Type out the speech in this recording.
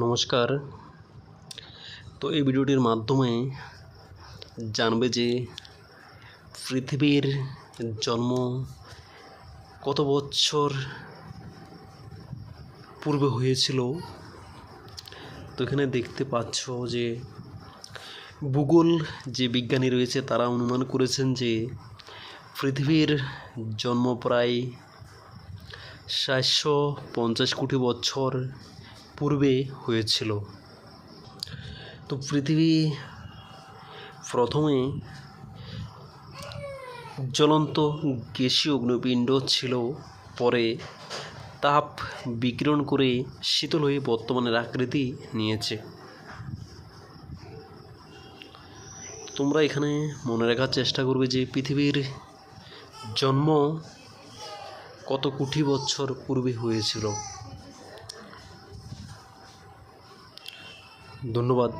নমস্কার। তো এই ভিডিওটির মাধ্যমে জানবে যে পৃথিবীর জন্ম কত বছর পূর্বে হয়েছিল। তো এখানে দেখতে পাচ্ছ যে ভূগোল যে বিজ্ঞানী রয়েছে, তারা অনুমান করেছেন যে পৃথিবীর জন্ম প্রায় সাতশো পঞ্চাশ কোটি বছর পূর্বে হয়েছিল। তো পৃথিবী প্রথমে জ্বলন্ত গ্যাসীয় অগ্নিপিণ্ড ছিল, পরে তাপ বিকিরণ করে শীতল হয়ে বর্তমানের আকৃতি নিয়েছে। তোমরা এখানে মনে রাখার চেষ্টা করবে যে পৃথিবীর জন্ম কত কোটি বছর পূর্বে হয়েছিল। ধন্যবাদ।